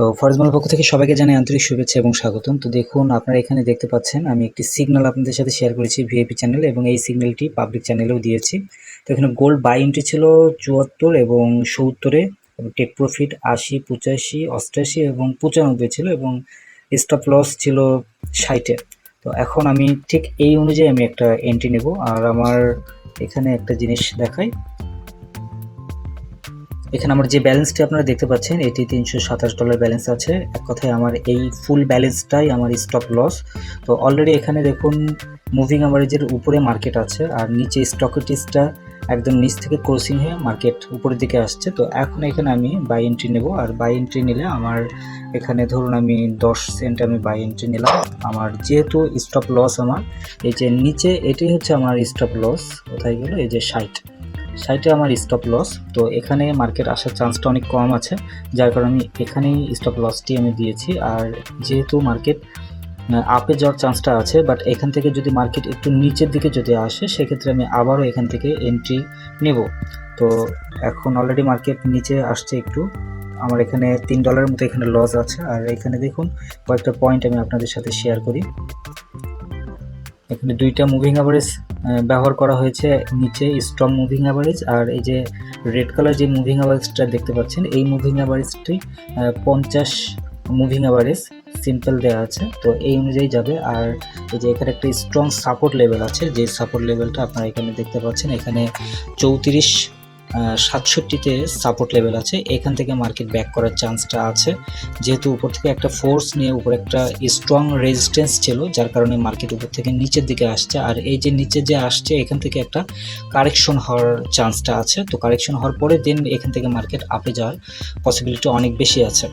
তো ফরজমালের পক্ষ থেকে সবাইকে জানাই আন্তরিক শুভেচ্ছা এবং স্বাগতম। তো দেখুন, আপনারা এখানে দেখতে পাচ্ছেন, আমি একটি সিগন্যাল আপনাদের সাথে শেয়ার করেছি ভিআইপি চ্যানেল এবং এই সিগন্যালটি পাবলিক চ্যানেলেও দিয়েছি। তো এখানে গোল্ড বাই এন্ট্রি ছিল চুয়াত্তর এবং সত্তরে টেক প্রফিট আশি, পঁচাশি, অষ্টাশি এবং পঁচানব্বই ছিল এবং স্টপ লস ছিল ষাটে। তো এখন আমি ঠিক এই অনুযায়ী আমি একটা এন্ট্রি নেব। আর আমার এখানে একটা জিনিস দেখাই। এখানে আমার যে ব্যালেন্সটি আপনারা দেখতে পাচ্ছেন, এটি তিনশো সাতাশ ডলার ব্যালেন্স আছে। এক কথায় আমার এই ফুল ব্যালেন্সটাই আমার স্টপ লস তো অলরেডি এখানে দেখুন মুভিং অ্যাভারেজের উপরে মার্কেট আছে আর নিচে স্টকেটিসটা একদম নিচ থেকে ক্রসিং হয়ে মার্কেট উপরের দিকে আসছে। তো এখন এখানে আমি বাই এন্ট্রি নেব আর বাই এন্ট্রি নিলে আমার এখানে ধরুন আমি দশ সেন্ট আমি বাই এন্ট্রি নিলাম। আমার যেহেতু স্টপ লস আমার, এই যে নিচে এটি হচ্ছে আমার স্টপ লস কোথায় গেল? এই যে ষাট। সাইটে আমার স্টপ লস তো এখানে মার্কেট আসার চান্সটা অনেক কম আছে, যার কারণে আমি এখানেই স্টপ লসটি আমি দিয়েছি। আর যেহেতু মার্কেট আপে যাওয়ার চান্সটা আছে বাট এখান থেকে যদি মার্কেট একটু নিচের দিকে যদি আসে, সেক্ষেত্রে আমি আবারও এখান থেকে এন্ট্রি নেব। তো এখন অলরেডি মার্কেট নিচে আসছে একটু। আমার এখানে তিন ডলারের মতো এখানে লস আছে। আর এখানে দেখুন, কয়েকটা পয়েন্ট আমি আপনাদের সাথে শেয়ার করি। এখানে দুইটা মুভিং অ্যাভারেজ ব্যবহার করা হয়েছে। নিচে স্ট্রং মুভিং অ্যাভারেজ আর এই যে রেড কালার যে মুভিং অ্যাভারেজটা দেখতে পাচ্ছেন, এই মুভিং অ্যাভারেজটি পঞ্চাশ মুভিং অ্যাভারেজ সিম্পল দেওয়া আছে। তো এই অনুযায়ী যাবে। আর এই যে এখানে একটা স্ট্রং সাপোর্ট লেভেল আছে, যে সাপোর্ট লেভেলটা আপনারা এখানে দেখতে পাচ্ছেন, এখানে চৌত্রিশ সাতষট্টিতে সাপোর্ট লেভেল আছে। এখান থেকে মার্কেট ব্যাক করার চান্সটা আছে। যেহেতু উপর থেকে একটা ফোর্স নিয়ে উপর একটা স্ট্রং রেজিস্ট্যান্স ছিল, যার কারণে মার্কেট উপর থেকে নিচের দিকে আসছে। আর এই যে নিচে যে আসছে, এখান থেকে একটা কারেকশন হওয়ার চান্সটা আছে। তো কারেকশন হওয়ার পরে দেন এখান থেকে মার্কেট আপে যাওয়ার পসিবিলিটি অনেক বেশি আছে।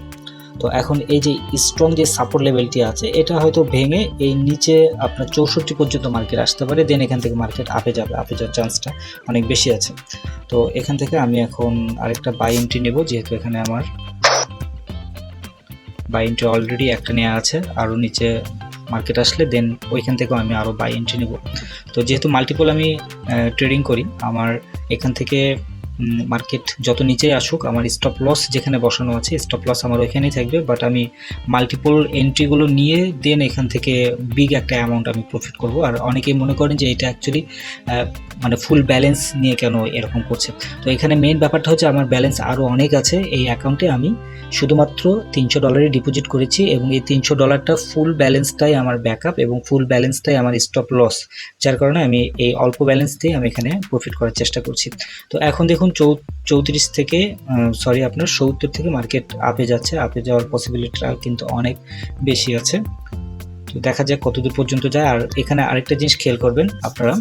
তো এখন এই যে স্ট্রং যে সাপোর্ট লেভেলটি আছে, এটা হয়তো ভেঙে এই নিচে আপনার চৌষট্টি পর্যন্ত মার্কেট আসতে পারে দেন এখান থেকে মার্কেট আপে যাবে আপে যাওয়ার চান্সটা অনেক বেশি আছে। তো এখান থেকে আমি এখন আরেকটা বাই এন্ট্রি নেব, যেহেতু এখানে আমার বাই এন্ট্রি অলরেডি একটা নেওয়া আছে, আরও নিচে মার্কেট আসলে দেন ওইখান থেকেও আমি আরও বাই এন্ট্রি নেব। তো যেহেতু মাল্টিপল আমি ট্রেডিং করি, আমার এখান থেকে মার্কেট যত নিচেই আসুক, আমার স্টপ লস যেখানে বসানো আছে স্টপ লস আমার ওইখানেই থাকবে বাট আমি মাল্টিপল এন্ট্রিগুলো নিয়ে দেন এখান থেকে বিগ একটা অ্যামাউন্ট আমি প্রফিট করব। আর অনেকেই মনে করেন যে এটা অ্যাকচুয়ালি মানে ফুল ব্যালেন্স নিয়ে কেন এরকম করছে। তো এখানে মেইন ব্যাপারটা হচ্ছে আমার ব্যালেন্স আরও অনেক আছে, এই অ্যাকাউন্টে আমি শুধুমাত্র তিনশো ডলারে ডিপোজিট করেছি এবং এই তিনশো ডলারটা ফুল ব্যালেন্সটাই আমার ব্যাকআপ এবং ফুল ব্যালেন্সটাই আমার স্টপ লস যার কারণে আমি এই অল্প ব্যালেন্স দিয়ে আমি এখানে প্রফিট করার চেষ্টা করছি। তো এখন দেখুন চৌ, চৌত্রিশ থেকে সরি আপনার সত্তর থেকে মার্কেট আপে যাচ্ছে। আপে যাওয়ার পসিবিলিটিটা কিন্তু অনেক বেশি আছে। তো দেখা যাক কতদূর পর্যন্ত যায়। আর এখানে আরেকটা জিনিস খেয়াল করবেন আপনারা,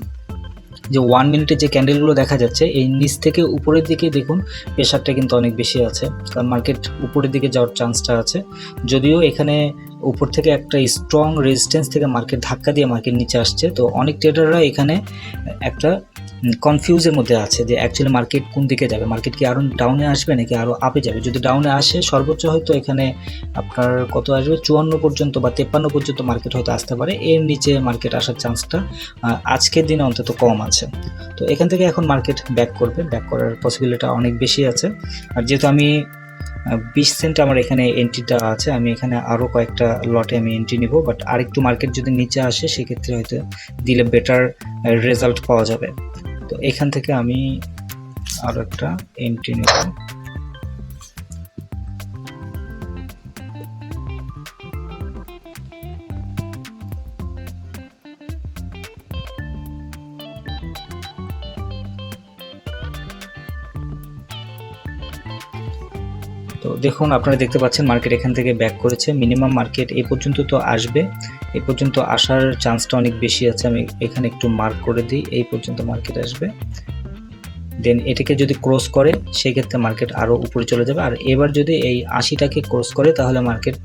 যে ওয়ান মিনিটের যে ক্যান্ডেলগুলো দেখা যাচ্ছে, এই নিচ থেকে উপরের দিকে দেখুন প্রেশারটা কিন্তু অনেক বেশি আছে। কারণ মার্কেট উপরের দিকে যাওয়ার চান্সটা আছে। যদিও এখানে উপর থেকে একটা স্ট্রং রেজিস্ট্যান্স থেকে মার্কেট ধাক্কা দিয়ে মার্কেট নিচে আসছে, তো অনেক ট্রেডাররা এখানে একটা কনফিউজের মধ্যে আছে যে অ্যাকচুয়ালি মার্কেট কোন দিকে যাবে? মার্কেট কি আরও ডাউনে আসবে নাকি আরও আপে যাবে? যদি ডাউনে আসে, সর্বোচ্চ হয়তো এখানে আপনার কত আসবে? চুয়ান্ন পর্যন্ত বা তেপ্পান্ন পর্যন্ত মার্কেট হয়তো আসতে পারে। এর নিচে মার্কেট আসার চান্সটা আজকের দিনে অন্তত কম আছে। তো এখান থেকে এখন মার্কেট ব্যাক করবে। ব্যাক করার পসিবিলিটি অনেক বেশি আছে। আর যেহেতু আমি বিশ সেন্ট আমার এখানে এন্ট্রিটা আছে, আমি এখানে আরও কয়েকটা লটে আমি এন্ট্রি নিব। বাট আরেকটু মার্কেট যদি নিচে আসে, সেক্ষেত্রে হয়তো দিলে বেটার রেজাল্ট পাওয়া যাবে। তো এখান থেকে আমি আরও একটা এন্ট্রি নেব। তো দেখুন, আপনারা দেখতে পাচ্ছেন মার্কেট এখান থেকে ব্যাক করেছে। মিনিমাম মার্কেট এই পর্যন্ত তো আসবে। এ পর্যন্ত আসার চান্সটা অনেক বেশি আছে। আমি এখানে একটু মার্ক করে দিই। এই পর্যন্ত মার্কেট আসবে। দেন এটাকে যদি ক্রস করে সেই ক্ষেত্রে মার্কেট আরও উপরে চলে যাবে। আর এবার যদি এই আশিটাকে ক্রস করে, তাহলে মার্কেট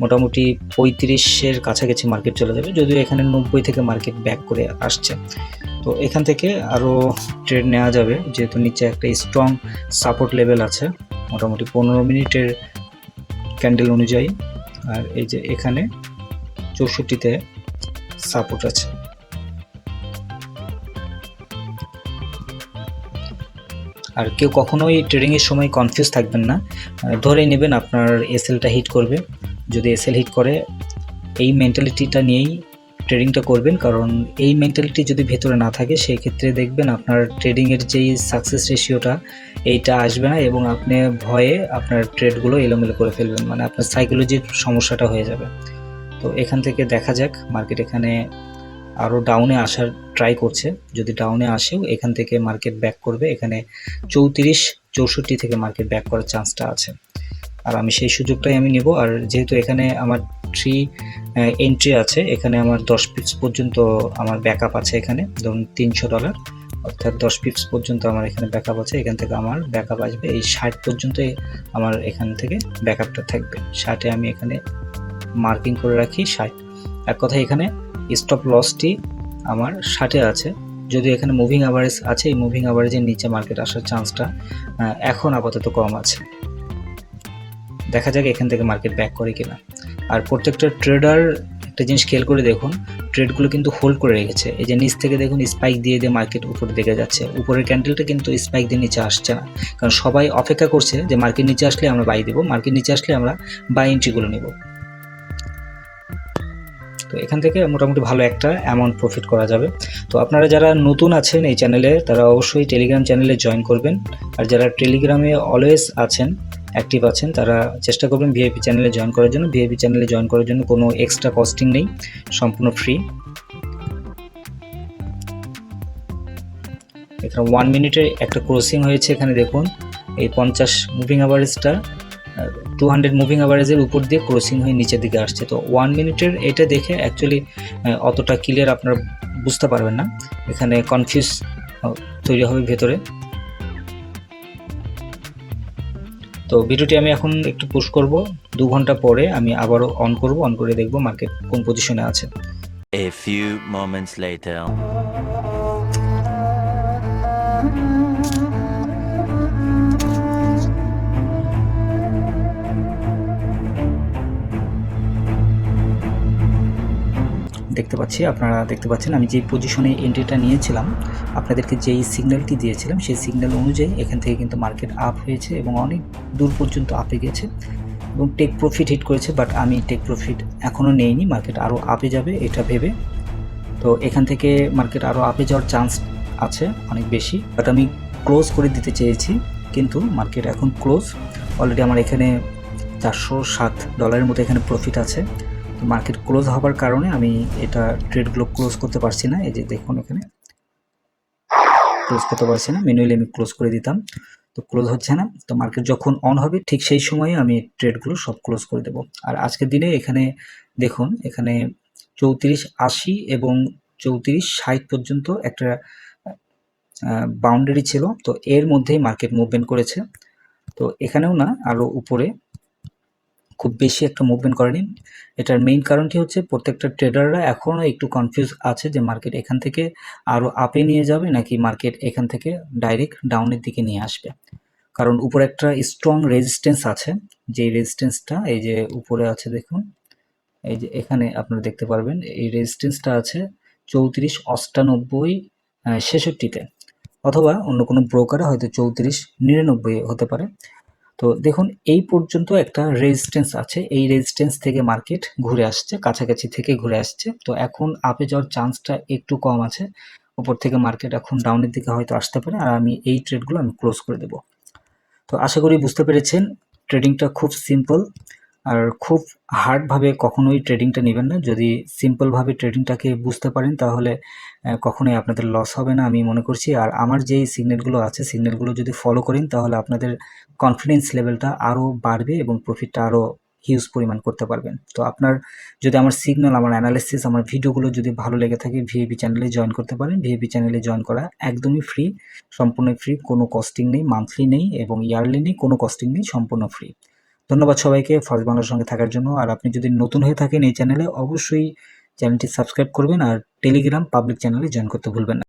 মোটামুটি পঁয়ত্রিশের কাছাকাছি মার্কেট চলে যাবে। যদিও এখানে নব্বই থেকে মার্কেট ব্যাক করে আসছে। তো এখান থেকে আরও ট্রেড নেওয়া যাবে। যেহেতু নিচে একটা স্ট্রং সাপোর্ট লেভেল আছে, মোটামুটি পনেরো মিনিটের ক্যান্ডেল অনুযায়ী। আর এই যে এখানে চৌষট্টিতে সাপোর্ট আছে। আর কেউ কখনোই ট্রেডিংয়ের সময় কনফিউজ থাকবেন না। ধরে নেবেন আপনার এসএলটা হিট করবে। যদি এসএল হিট করে, এই মেন্টালিটিটা নিয়েই ট্রেডিংটা করবেন। কারণ এই মেন্টালিটি যদি ভেতরে না থাকে সেই ক্ষেত্রে দেখবেন আপনার ট্রেডিংয়ের যেই সাকসেস রেশিওটা এইটা আসবে না এবং আপনি ভয়ে আপনার ট্রেডগুলো এলোমেলো করে ফেলবেন। মানে আপনার সাইকোলজির সমস্যাটা হয়ে যাবে। তো এখান থেকে দেখা যাক মার্কেট এখানে আরও ডাউনে আসার ট্রাই করছে। যদি ডাউনে আসেও এখান থেকে মার্কেট ব্যাক করবে, এখানে চৌত্রিশ, চৌষট্টি থেকে মার্কেট ব্যাক করার চান্সটা আছে। আর আমি সেই সুযোগটাই আমি নেব। আর যেহেতু এখানে আমার থ্রি এন্ট্রি আছে, এখানে আমার দশ পিপস পর্যন্ত আমার ব্যাকআপ আছে এখানে। ধরুন তিনশো ডলার অর্থাৎ দশ পিপস পর্যন্ত আমার এখানে ব্যাকআপ আছে। এখান থেকে আমার ব্যাকআপ আসবে। এই ষাট পর্যন্ত আমার এখান থেকে ব্যাকআপটা থাকবে। ষাটে আমি এখানে মার্কিং করে রাখি, ষাট। এক কথা এখানে স্টপ লসটি আমার ষাটে আছে। যদি এখানে মুভিং অ্যাভারেজ আছে, এই মুভিং অ্যাভারেজের নিচে মার্কেট আসার চান্সটা এখন আপাতত কম আছে। দেখা যাক এখান থেকে মার্কেট ব্যাক করে কিনা। আর প্রত্যেকটা ট্রেডার একটা জিনিস খেয়াল করে দেখুন ট্রেডগুলো কিন্তু হোল্ড করে রেখেছে। এই যে নিচ থেকে দেখুন স্পাইক দিয়ে দিয়ে মার্কেট উপর দিকে যাচ্ছে। উপরের ক্যান্ডেলটা কিন্তু স্পাইক দিয়ে নিচে আসছে না। কারণ সবাই অপেক্ষা করছে যে মার্কেট নিচে আসলে আমরা বাই দেবো মার্কেট নিচে আসলে আমরা বাই এন্ট্রিগুলো নেব। তো এখান থেকে মোটামুটি ভালো একটা অ্যামাউন্ট প্রফিট করা যাবে। তো আপনারা যারা নতুন আছেন এই চ্যানেলে তারা অবশ্যই টেলিগ্রাম চ্যানেলে জয়েন করবেন। আর যারা টেলিগ্রামে অলওয়েজ আছেন অ্যাক্টিভ আছেন, তারা চেষ্টা করবেন ভিআইপি চ্যানেলে জয়েন করার জন্য। ভিআইপি চ্যানেলে জয়েন করার জন্য কোনো এক্সট্রা কস্টিং নেই, সম্পূর্ণ ফ্রি এখানে ওয়ান মিনিটের একটা ক্রসিং হয়েছে, এখানে দেখুন, এই পঞ্চাশ মুভিং অ্যাভারেজটা টু হান্ড্রেড মুভিং অ্যাভারেজের উপর দিয়ে ক্রসিং হয়ে নিচের দিকে আসছে। তো ওয়ান মিনিটের এটা দেখে অ্যাকচুয়ালি অতটা ক্লিয়ার আপনারা বুঝতে পারবেন না। এখানে কনফিউজ তৈরি হবে ভেতরে। তো ভিডিওটি আমি এখন একটু পুশ করব। দু ঘণ্টা পরে আমি আবারও অন করব। অন করে দেখব মার্কেট কোন পজিশনে আছে। A few moments later. দেখতে পাচ্ছি, আপনারা দেখতে পাচ্ছেন আমি যে পজিশনে এন্ট্রিটা নিয়েছিলাম, আপনাদেরকে যেই সিগন্যালটি দিয়েছিলাম, সেই সিগন্যাল অনুযায়ী এখান থেকে কিন্তু মার্কেট আপ হয়েছে এবং অনেক দূর পর্যন্ত আপে গেছে এবং টেক প্রফিট হিট করেছে বাট আমি টেক প্রফিট এখনও নেইনি মার্কেট আরও আপে যাবে, এটা ভেবে। তো এখান থেকে মার্কেট আরও আপে যাওয়ার চান্স আছে অনেক বেশি বাট আমি ক্লোজ করে দিতে চেয়েছি, কিন্তু মার্কেট এখন ক্লোজ অলরেডি আমার এখানে চারশো সাত ডলারের মতো এখানে প্রফিট আছে। মার্কেট ক্লোজ হওয়ার কারণে আমি এটা ট্রেডগুলো ক্লোজ করতে পারছি না। এই যে দেখুন এখানে। ক্লোজ করতে পারছি না। ম্যানুয়ালি আমি ক্লোজ করে দিতাম। তো ক্লোজ হচ্ছে না। তো মার্কেট যখন অন হবে, ঠিক সেই সময়ে আমি ট্রেডগুলো সব ক্লোজ করে দেবো। আর আজকের দিনে এখানে দেখুন, এখানে চৌত্রিশ আশি এবং চৌত্রিশ ষাট পর্যন্ত একটা বাউন্ডারি ছিল। তো এর মধ্যেই মার্কেট মুভমেন্ট করেছে। তো এখানেও না আরও উপরে খুব বেশি একটা মুভমেন্ট করেনি। এটার মেইন কারণটি হচ্ছে প্রত্যেকটা ট্রেডাররা এখনও একটু কনফিউজ আছে যে মার্কেট এখান থেকে আরও আপে নিয়ে যাবে নাকি মার্কেট এখান থেকে ডাইরেক্ট ডাউনের দিকে নিয়ে আসবে। কারণ উপরে একটা স্ট্রং রেজিস্ট্যান্স আছে যে রেজিস্ট্যান্সটা এই যে উপরে আছে দেখুন, এই যে এখানে আপনারা দেখতে পারবেন, এই রেজিস্ট্যান্সটা আছে চৌত্রিশ অষ্টানব্বই ছেষট্টিতে। অথবা অন্য কোনো ব্রোকারে হয়তো চৌত্রিশ নিরানব্বই হতে পারে। তো দেখুন, এই পর্যন্ত একটা রেজিস্ট্যান্স আছে। এই রেজিস্ট্যান্স থেকে মার্কেট ঘুরে আসছে, কাছাকাছি থেকে ঘুরে আসছে। তো এখন আপে যাওয়ার চান্সটা একটু কম আছে। উপর থেকে মার্কেট এখন ডাউনের দিকে হয়তো আসতে পারে, আর আমি এই ট্রেডগুলো আমি ক্লোজ করে দেব। তো আশা করি বুঝতে পেরেছেন ট্রেডিংটা খুব সিম্পল আর খুব হার্ডভাবে কখনোই ট্রেডিংটা নেবেন না। যদি সিম্পলভাবে ট্রেডিংটাকে বুঝতে পারেন, তাহলে কখনোই আপনাদের লস হবে না, আমি মনে করছি। আর আমার যেই সিগন্যালগুলো আছে সিগন্যালগুলো যদি ফলো করেন, তাহলে আপনাদের কনফিডেন্স লেভেলটা আরও বাড়বে এবং প্রফিটটা আরও হিউজ পরিমাণ করতে পারবেন। তো আপনার, যদি আমার সিগন্যাল আমার অ্যানালিসিস আমার ভিডিওগুলো যদি ভালো লেগে থাকে ভিএবি চ্যানেলে জয়েন করতে পারেন। ভিএবি চ্যানেলে জয়েন করা একদমই ফ্রি সম্পূর্ণ ফ্রি কোনো কস্টিং নেই মান্থলি নেই এবং ইয়ারলি নেই, কোনো কস্টিং নেই, সম্পূর্ণ ফ্রি ধন্যবাদ সবাইকে ফার্স্ট বাংলার সঙ্গে থাকার জন্য। আর আপনি যদি নতুন হয়ে থাকেন এই চ্যানেলে, অবশ্যই চ্যানেলটি সাবস্ক্রাইব করবেন আর টেলিগ্রাম পাবলিক চ্যানেলে জয়েন করতে ভুলবেন না।